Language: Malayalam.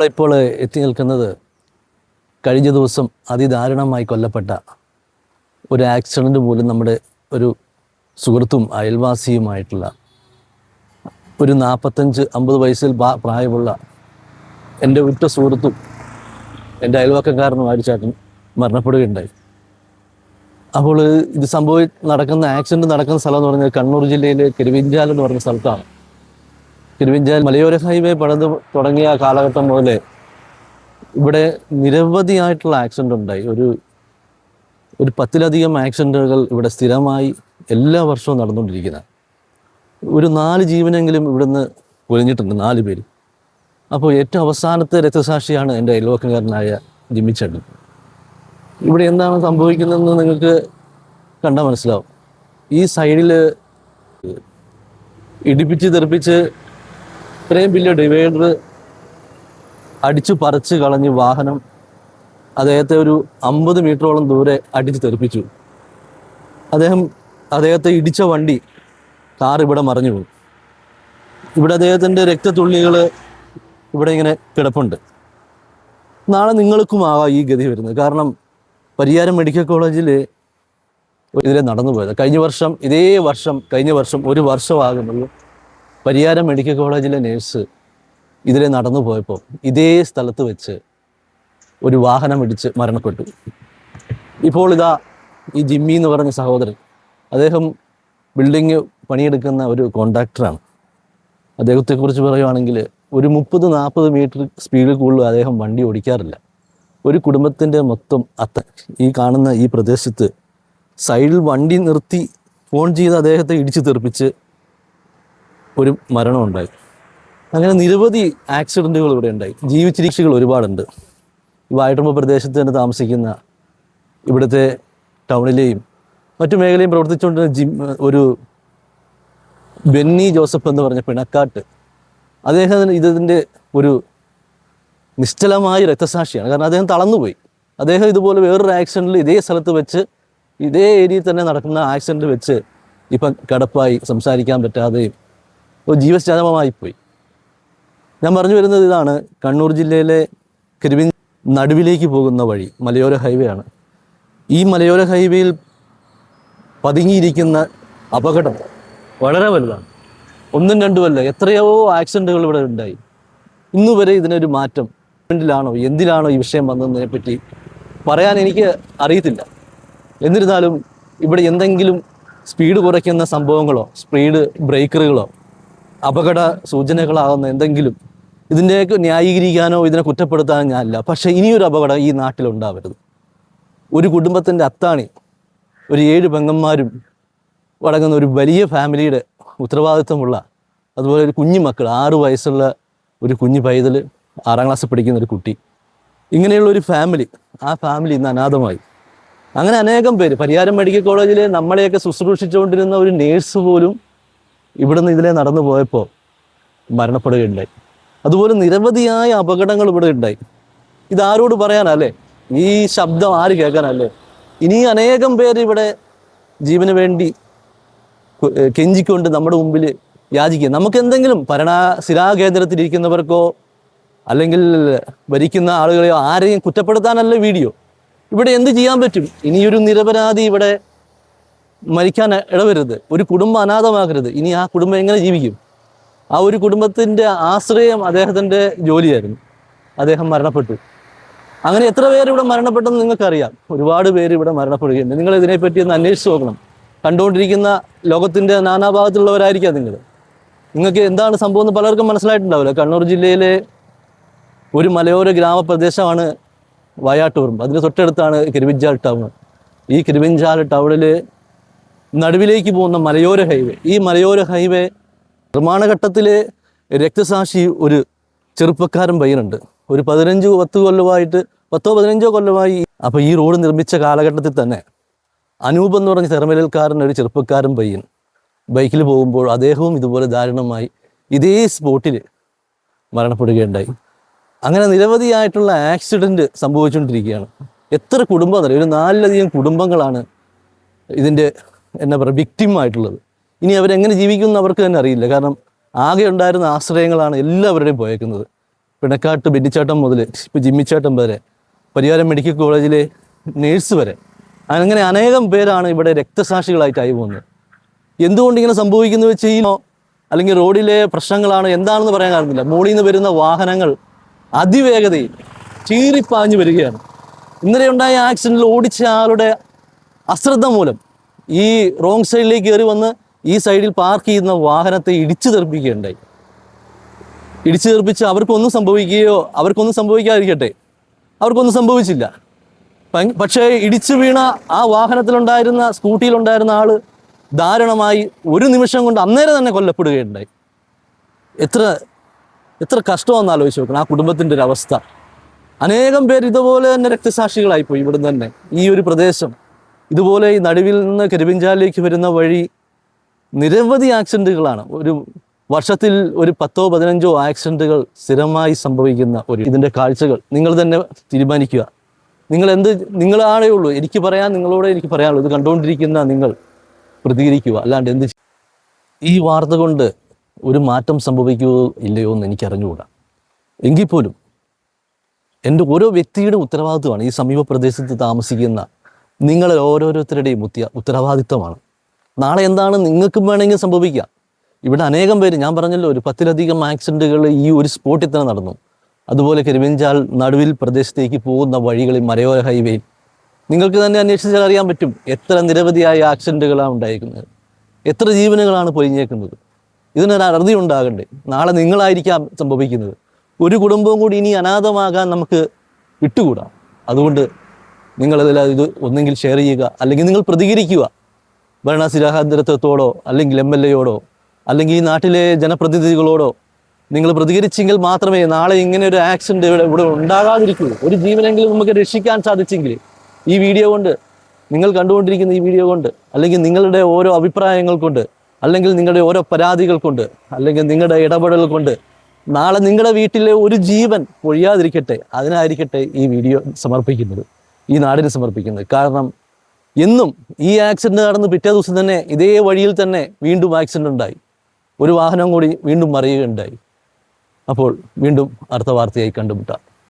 ഇപ്പോൾ എത്തി നിൽക്കുന്നത് കഴിഞ്ഞ ദിവസം അതിദാരുണമായി കൊല്ലപ്പെട്ട ഒരു ആക്സിഡന്റ് മൂലം നമ്മുടെ ഒരു സുഹൃത്തും അയൽവാസിയുമായിട്ടുള്ള ഒരു നാൽപ്പത്തഞ്ച് അമ്പത് വയസ്സിൽ പ്രായമുള്ള എന്റെ ഉറ്റ സുഹൃത്തും എന്റെ അയൽവക്കക്കാരനും ആരിച്ചാട്ടൻ മരണപ്പെടുകയുണ്ടായി. അപ്പോൾ ഇത് സംഭവി നടക്കുന്ന ആക്സിഡന്റ് നടക്കുന്ന സ്ഥലം എന്ന് പറഞ്ഞാൽ കണ്ണൂർ ജില്ലയിലെ കിരുവിഞ്ചാൽ എന്ന് പറഞ്ഞ സ്ഥലത്താണ്. തിരുവിഞ്ചാൽ മലയോര ഹൈവേ പണിത് തുടങ്ങിയ കാലഘട്ടം മുതലേ ഇവിടെ നിരവധിയായിട്ടുള്ള ആക്സിഡന്റ് ഉണ്ടായി. ഒരു ഒരു പത്തിലധികം ആക്സിഡന്റുകൾ ഇവിടെ സ്ഥിരമായി എല്ലാ വർഷവും നടന്നുകൊണ്ടിരിക്കുന്ന. ഒരു നാല് ജീവനെങ്കിലും ഇവിടുന്ന് പൊലിഞ്ഞിട്ടുണ്ട് നാല് പേര്. അപ്പോൾ ഏറ്റവും അവസാനത്തെ രക്തസാക്ഷിയാണ് എന്റെ അയൽവക്കക്കാരനായ ജിമ്മിച്ചേട്ടൻ ഇവിടെ എന്താണ് സംഭവിക്കുന്നതെന്ന് നിങ്ങൾക്ക് കണ്ടാൽ മനസ്സിലാവും. ഈ സൈഡിൽ ഇടിപ്പിച്ച് തെറിപ്പിച്ച് ഇത്രയും വലിയ ഡിവൈഡർ അടിച്ചു പറിച്ച് കളഞ്ഞ് വാഹനം അദ്ദേഹത്തെ ഒരു അമ്പത് മീറ്ററോളം ദൂരെ അടിച്ച് തെറിപ്പിച്ചു. അദ്ദേഹം അദ്ദേഹത്തെ ഇടിച്ച വണ്ടി കാർ ഇവിടെ മറിഞ്ഞു പോകും ഇവിടെ അദ്ദേഹത്തിന്റെ രക്തത്തുള്ളികൾ ഇവിടെ ഇങ്ങനെ കിടപ്പുണ്ട്. നാളെ നിങ്ങൾക്കും ആവാം ഈ ഗതി വരുന്നത്. കാരണം പരിയാരം മെഡിക്കൽ കോളേജിൽ ഇതിലെ നടന്നു പോയത്. കഴിഞ്ഞ വർഷം ഇതേ വർഷം കഴിഞ്ഞ വർഷം ഒരു വർഷമാകുന്നത് പരിയാരം മെഡിക്കൽ കോളേജിലെ നേഴ്സ് ഇതിലെ നടന്നു പോയപ്പോൾ ഇതേ സ്ഥലത്ത് വെച്ച് ഒരു വാഹനം ഇടിച്ച് മരണപ്പെട്ടു. ഇപ്പോൾ ഇതാ ഈ ജിമ്മി എന്ന് പറഞ്ഞ സഹോദരൻ അദ്ദേഹം ബിൽഡിങ് പണിയെടുക്കുന്ന ഒരു കോൺട്രാക്ടറാണ് അദ്ദേഹത്തെക്കുറിച്ച് പറയുവാണെങ്കിൽ ഒരു മുപ്പത് നാൽപ്പത് മീറ്റർ സ്പീഡിൽ കൂടുതൽ അദ്ദേഹം വണ്ടി ഓടിക്കാറില്ല. ഒരു കുടുംബത്തിന്റെ മൊത്തം അത്ത ഈ കാണുന്ന ഈ പ്രദേശത്ത് സൈഡിൽ വണ്ടി നിർത്തി ഫോൺ ചെയ്ത് അദ്ദേഹത്തെ ഇടിച്ചു തെറിപ്പിച്ച് ഒരു മരണമുണ്ടായി അങ്ങനെ നിരവധി ആക്സിഡന്റുകൾ ഇവിടെ ഉണ്ടായി. ജീവിച്ചിരിക്ഷകൾ ഒരുപാടുണ്ട്. ഈ വായട്ടുമ്പ പ്രദേശത്ത് തന്നെ താമസിക്കുന്ന ഇവിടുത്തെ ടൗണിലെയും മറ്റു മേഖലയും പ്രവർത്തിച്ചുകൊണ്ടിരുന്ന ജിം ഒരു ബെന്നി ജോസഫ് എന്ന് പറഞ്ഞ പിണക്കാട്ട്. അദ്ദേഹം ഇതിന്റെ ഒരു നിശ്ചലമായ രക്തസാക്ഷിയാണ്. കാരണം അദ്ദേഹം തളർന്നുപോയി. അദ്ദേഹം ഇതുപോലെ വേറൊരു ആക്സിഡന്റിൽ ഇതേ സ്ഥലത്ത് വെച്ച് ഇതേ ഏരിയയിൽ തന്നെ നടക്കുന്ന ആക്സിഡന്റ് വെച്ച് ഇപ്പം കടപ്പായി സംസാരിക്കാൻ പറ്റാതെയും ഒരു ജീവശാതമായി പോയി ഞാൻ പറഞ്ഞു വരുന്നത് ഇതാണ്. കണ്ണൂർ ജില്ലയിലെ കരുവിൻ നടുവിലേക്ക് പോകുന്ന വഴി മലയോര ഹൈവേ ആണ്. ഈ മലയോര ഹൈവേയിൽ പതുങ്ങിയിരിക്കുന്ന അപകടം വളരെ വലുതാണ്. ഒന്നും രണ്ടുമല്ല എത്രയോ ആക്സിഡന്റുകൾ ഇവിടെ ഉണ്ടായി. ഇന്നുവരെ ഇതിനൊരു മാറ്റം ഗവൺമെന്റിലാണോ എന്തിനാണോ ഈ വിഷയം വന്നതിനെ പറ്റി പറയാൻ എനിക്ക് അറിയത്തില്ല. എന്നിരുന്നാലും ഇവിടെ എന്തെങ്കിലും സ്പീഡ് കുറയ്ക്കുന്ന സംഭവങ്ങളോ സ്പീഡ് ബ്രേക്കറുകളോ അപകട സൂചനകളാകുന്ന എന്തെങ്കിലും ഇതിന്റെയൊക്കെ ന്യായീകരിക്കാനോ ഇതിനെ കുറ്റപ്പെടുത്താനോ ഞാനില്ല. പക്ഷേ ഇനിയൊരു അപകടം ഈ നാട്ടിലുണ്ടാവരുത്. ഒരു കുടുംബത്തിന്റെ അത്താണി ഒരു ഏഴ് പെങ്ങന്മാരും അടങ്ങുന്ന ഒരു വലിയ ഫാമിലിയുടെ ഉത്തരവാദിത്വമുള്ള അതുപോലെ ഒരു കുഞ്ഞു മക്കൾ ആറ് വയസ്സുള്ള ഒരു കുഞ്ഞു പൈതൽ ആറാം ക്ലാസ്സിൽ പഠിക്കുന്ന ഒരു കുട്ടി. ഇങ്ങനെയുള്ള ഒരു ഫാമിലി ആ ഫാമിലി ഇന്ന് അനാഥമായി. അങ്ങനെ അനേകം പേര് പരിയാരം മെഡിക്കൽ കോളേജിൽ നമ്മളെയൊക്കെ ശുശ്രൂഷിച്ചുകൊണ്ടിരുന്ന ഒരു നേഴ്സ് പോലും ഇവിടുന്ന് ഇതിലെ നടന്നു പോയപ്പോൾ മരണപ്പെടുകയുണ്ടായി. അതുപോലെ നിരവധിയായ അപകടങ്ങൾ ഇവിടെ ഉണ്ടായി. ഇതാരോട് പറയാനല്ലേ? ഈ ശബ്ദം ആര് കേൾക്കാനല്ലേ? ഇനി അനേകം പേര് ഇവിടെ ജീവന് വേണ്ടി കെഞ്ചിക്കൊണ്ട് നമ്മുടെ മുമ്പിൽ യാചിക്കുക. നമുക്ക് എന്തെങ്കിലും ഭരണ സ്ഥിരാകേന്ദ്രത്തിലിരിക്കുന്നവർക്കോ അല്ലെങ്കിൽ ഭരിക്കുന്ന ആളുകളെയോ ആരെയും കുറ്റപ്പെടുത്താനല്ല വീഡിയോ. ഇവിടെ എന്ത് ചെയ്യാൻ പറ്റും? ഇനിയൊരു നിരപരാധി ഇവിടെ മരിക്കാൻ ഇടവരുത്. ഒരു കുടുംബം അനാഥമാകരുത് ഇനി ആ കുടുംബം എങ്ങനെ ജീവിക്കും? ആ ഒരു കുടുംബത്തിന്റെ ആശ്രയം അദ്ദേഹത്തിന്റെ ജോലിയായിരുന്നു. അദ്ദേഹം മരണപ്പെട്ടു. അങ്ങനെ എത്ര പേര് ഇവിടെ മരണപ്പെട്ടെന്ന് നിങ്ങൾക്കറിയാം. ഒരുപാട് പേര് ഇവിടെ മരണപ്പെടുകയുണ്ട്. നിങ്ങൾ ഇതിനെപ്പറ്റി ഒന്ന് അന്വേഷിച്ച് നോക്കണം. കണ്ടുകൊണ്ടിരിക്കുന്ന ലോകത്തിന്റെ നാനാഭാഗത്തുള്ളവരായിരിക്കാം നിങ്ങൾ. നിങ്ങൾക്ക് എന്താണ് സംഭവം എന്ന് പലർക്കും മനസ്സിലായിട്ടുണ്ടാവില്ല. കണ്ണൂർ ജില്ലയിലെ ഒരു മലയോര ഗ്രാമപ്രദേശമാണ് വയാട്ടൂറും അതിന് തൊട്ടടുത്താണ് കിരുവിഞ്ചാൽ ടൗൺ. ഈ കിരുവിഞ്ചാൽ ടൗണിൽ നടുവിലേക്ക് പോകുന്ന മലയോര ഹൈവേ. ഈ മലയോര ഹൈവേ നിർമ്മാണഘട്ടത്തിലെ രക്തസാക്ഷി ഒരു ചെറുപ്പക്കാരൻ പയ്യനുണ്ട്. ഒരു പതിനഞ്ച് പത്ത് കൊല്ലമായിട്ട് പത്തോ പതിനഞ്ചോ കൊല്ലമായി അപ്പോൾ ഈ റോഡ് നിർമ്മിച്ച കാലഘട്ടത്തിൽ തന്നെ അനൂപ് എന്ന് പറഞ്ഞ തെർമലൽക്കാരൻ ഒരു ചെറുപ്പക്കാരൻ പയ്യൻ ബൈക്കിൽ പോകുമ്പോൾ അദ്ദേഹവും ഇതുപോലെ ദാരുണമായി ഇതേ സ്പോട്ടിൽ മരണപ്പെടുകയുണ്ടായി. അങ്ങനെ നിരവധിയായിട്ടുള്ള ആക്സിഡന്റ് സംഭവിച്ചുകൊണ്ടിരിക്കുകയാണ്. എത്ര കുടുംബം എന്നറിയാം? ഒരു നാലിലധികം കുടുംബങ്ങളാണ് ഇതിന്റെ എന്താ പറയുക വിക്റ്റിം ആയിട്ടുള്ളത് ഇനി അവരെങ്ങനെ ജീവിക്കും എന്ന് അവർക്ക് തന്നെ അറിയില്ല. കാരണം ആകെ ഉണ്ടായിരുന്ന ആശ്രയങ്ങളാണ് എല്ലാവരുടെയും പോയേക്കുന്നത്. പിണക്കാട്ട് ബെന്നിച്ചാട്ടം മുതൽ ഇപ്പോൾ ജിമ്മിച്ചാട്ടം വരെ പരിയാരം മെഡിക്കൽ കോളേജിലെ നേഴ്സ് വരെ. അങ്ങനെ അനേകം പേരാണ് ഇവിടെ രക്തസാക്ഷികളായിട്ടായി പോകുന്നത്. എന്തുകൊണ്ട് ഇങ്ങനെ സംഭവിക്കുന്നത് വെച്ച് കഴിഞ്ഞാൽ അല്ലെങ്കിൽ റോഡിലെ പ്രശ്നങ്ങളാണ് എന്താണെന്ന് പറയാൻ കാരണമില്ല. മുകളിൽ നിന്ന് വരുന്ന വാഹനങ്ങൾ അതിവേഗതയിൽ ചീറിപ്പാഞ്ഞു വരികയാണ്. ഇന്നലെ ഉണ്ടായ ആക്സിഡന്റിൽ ഓടിച്ച ആളുടെ അശ്രദ്ധ മൂലം ഈ റോങ് സൈഡിലേക്ക് കയറി വന്ന് ഈ സൈഡിൽ പാർക്ക് ചെയ്യുന്ന വാഹനത്തെ ഇടിച്ചു തെറിപ്പിക്കുകയുണ്ടായി. ഇടിച്ചു തെറിപ്പിച്ച് അവർക്കൊന്നും സംഭവിക്കുകയോ അവർക്കൊന്നും സംഭവിക്കാതിരിക്കട്ടെ. അവർക്കൊന്നും സംഭവിച്ചില്ല. പക്ഷേ ഇടിച്ചു വീണ ആ വാഹനത്തിലുണ്ടായിരുന്ന സ്കൂട്ടിയിലുണ്ടായിരുന്ന ആൾ ദാരുണമായി ഒരു നിമിഷം കൊണ്ട് അന്നേരം തന്നെ കൊല്ലപ്പെടുകയുണ്ടായി. എത്ര എത്ര കഷ്ടമെന്ന് ആലോചിച്ച് നോക്കണം. ആ കുടുംബത്തിന്റെ ഒരു അവസ്ഥ. അനേകം പേർ ഇതുപോലെ തന്നെ രക്തസാക്ഷികളായിപ്പോയി ഇവിടുന്ന് തന്നെ ഈ ഒരു പ്രദേശം. ഇതുപോലെ ഈ നടുവിൽ നിന്ന് കരിവിഞ്ചാലിലേക്ക് വരുന്ന വഴി നിരവധി ആക്സിഡന്റുകളാണ്. ഒരു വർഷത്തിൽ ഒരു പത്തോ പതിനഞ്ചോ ആക്സിഡന്റുകൾ സ്ഥിരമായി സംഭവിക്കുന്ന ഒരു ഇതിന്റെ കാഴ്ചകൾ. നിങ്ങൾ തന്നെ തീരുമാനിക്കുക. നിങ്ങൾ എന്ത് നിങ്ങളാണേ ഉള്ളൂ. എനിക്ക് പറയാൻ നിങ്ങളോട് എനിക്ക് പറയാനുള്ളൂ. ഇത് കണ്ടുകൊണ്ടിരിക്കുന്ന നിങ്ങൾ പ്രതികരിക്കുക. അല്ലാണ്ട് എന്ത് ഈ വാർത്ത കൊണ്ട് ഒരു മാറ്റം സംഭവിക്കുമോ ഇല്ലയോ എന്ന് എനിക്ക് അറിഞ്ഞുകൂടാ എങ്കിൽ പോലും എന്റെ ഓരോ വ്യക്തിയുടെ ഉത്തരവാദിത്വമാണ് ഈ സമീപ പ്രദേശത്ത് താമസിക്കുന്ന നിങ്ങൾ ഓരോരുത്തരുടെയും ഉത്തിയ ഉത്തരവാദിത്വമാണ്. നാളെ എന്താണ് നിങ്ങൾക്കും വേണമെങ്കിൽ സംഭവിക്കുക ഇവിടെ അനേകം പേര് ഞാൻ പറഞ്ഞല്ലോ ഒരു പത്തിലധികം ആക്സിഡന്റുകൾ ഈ ഒരു സ്പോട്ടിൽ തന്നെ നടന്നു. അതുപോലെ കരിമിഞ്ചാൽ നടുവിൽ പ്രദേശത്തേക്ക് പോകുന്ന വഴികളിൽ മലയോര ഹൈവേയിൽ. നിങ്ങൾക്ക് തന്നെ അന്വേഷിച്ചാൽ അറിയാൻ പറ്റും എത്ര നിരവധിയായ ആക്സിഡന്റുകളാണ് ഉണ്ടായിരിക്കുന്നത്. എത്ര ജീവനുകളാണ് പൊലിഞ്ഞേക്കുന്നത്. ഇതിനൊരു അറുതി ഉണ്ടാകണ്ടേ? നാളെ നിങ്ങളായിരിക്കാം സംഭവിക്കുന്നത്. ഒരു കുടുംബവും കൂടി ഇനി അനാഥമാകാൻ നമുക്ക് വിട്ടുകൂടാം. അതുകൊണ്ട് നിങ്ങളതിൽ ഇത് ഒന്നെങ്കിൽ ഷെയർ ചെയ്യുക അല്ലെങ്കിൽ നിങ്ങൾ പ്രതികരിക്കുക. ഭരണാസിരാഹാന്തരത്വത്തോടോ അല്ലെങ്കിൽ എം എൽ എയോടോ അല്ലെങ്കിൽ ഈ നാട്ടിലെ ജനപ്രതിനിധികളോടോ. നിങ്ങൾ പ്രതികരിച്ചെങ്കിൽ മാത്രമേ നാളെ ഇങ്ങനെ ഒരു ആക്സിഡന്റ് ഇവിടെ ഇവിടെ ഉണ്ടാകാതിരിക്കൂ. ഒരു ജീവനെങ്കിലും നമുക്ക് രക്ഷിക്കാൻ സാധിച്ചെങ്കിൽ ഈ വീഡിയോ കൊണ്ട് നിങ്ങൾ കണ്ടുകൊണ്ടിരിക്കുന്ന ഈ വീഡിയോ കൊണ്ട് അല്ലെങ്കിൽ നിങ്ങളുടെ ഓരോ അഭിപ്രായങ്ങൾ കൊണ്ട് അല്ലെങ്കിൽ നിങ്ങളുടെ ഓരോ പരാതികൾ കൊണ്ട് അല്ലെങ്കിൽ നിങ്ങളുടെ ഇടപെടൽ കൊണ്ട് നാളെ നിങ്ങളുടെ വീട്ടിലെ ഒരു ജീവൻ ഒഴിയാതിരിക്കട്ടെ അതിനായിരിക്കട്ടെ ഈ വീഡിയോ സമർപ്പിക്കുന്നത്. ഈ നാടിന് സമർപ്പിക്കുന്നത്. കാരണം എന്നും ഈ ആക്സിഡന്റ് നടന്ന് പിറ്റേ ദിവസം തന്നെ ഇതേ വഴിയിൽ തന്നെ വീണ്ടും ആക്സിഡന്റ് ഉണ്ടായി. ഒരു വാഹനം കൂടി വീണ്ടും മറിയുകയുണ്ടായി. അപ്പോൾ വീണ്ടും അടുത്ത വാർത്തയായി കണ്ടുമുട്ടാം.